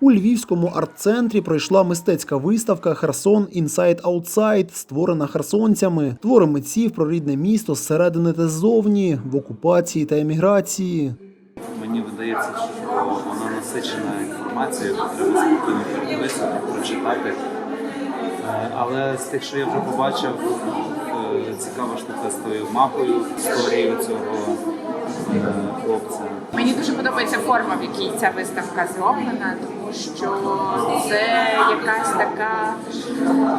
У Львівському арт-центрі пройшла мистецька виставка Херсон Inside Outside, створена херсонцями. Твори митців про рідне місто зсередини та ззовні, в окупації та еміграції. Мені видається, що вона насичена інформацією, яку треба спокійно передивитися, прочитати. Е, Але з тих, що я вже побачив, е, цікава штука з тою мапою, історією цього е, хлопця. Мені дуже подобається форма, в якій ця виставка зроблена, тому що це якась така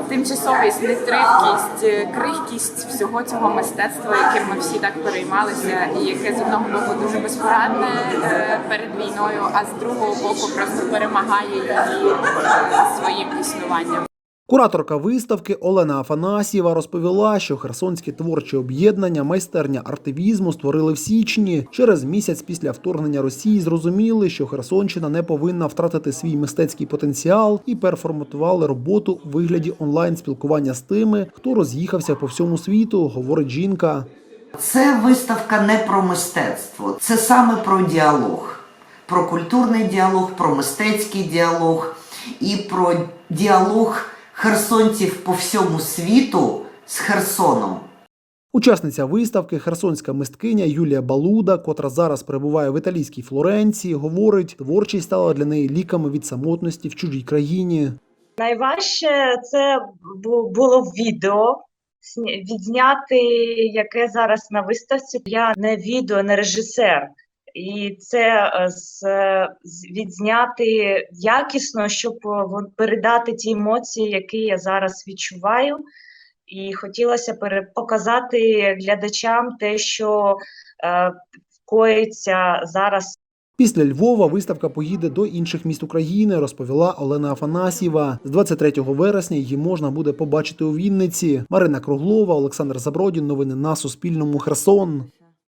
тимчасовість, нетривкість, крихкість всього цього мистецтва, яким ми всі так переймалися, і яке з одного боку дуже безпорадне е, перед війною, а з другого боку просто перемагає її своїм існуванням. Кураторка виставки Олена Афанасьєва розповіла, що херсонське творче об'єднання майстерня артивізму створили в січні. Через місяць після вторгнення Росії зрозуміли, що Херсонщина не повинна втратити свій мистецький потенціал і переформатували роботу у вигляді онлайн спілкування з тими, хто роз'їхався по всьому світу, говорить жінка. Це виставка не про мистецтво, це саме про діалог, про культурний діалог, про мистецький діалог і про діалог херсонців по всьому світу з Херсоном. Учасниця виставки, херсонська мисткиня Юлія Балуда, котра зараз перебуває в італійській Флоренції, говорить, творчість стала для неї ліками від самотності в чужій країні. Найважче це було відео відзняти, яке зараз на виставці. Я не відео, не режисер. І це е, з, відзняти якісно, щоб е, передати ті емоції, які я зараз відчуваю. І хотілося показати глядачам те, що е, коїться зараз Після Львова виставка поїде до інших міст України, розповіла Олена Афанасьєва. З 23 вересня її можна буде побачити у Вінниці. Марина Круглова, Олександр Забродін. Новини на Суспільному. Херсон.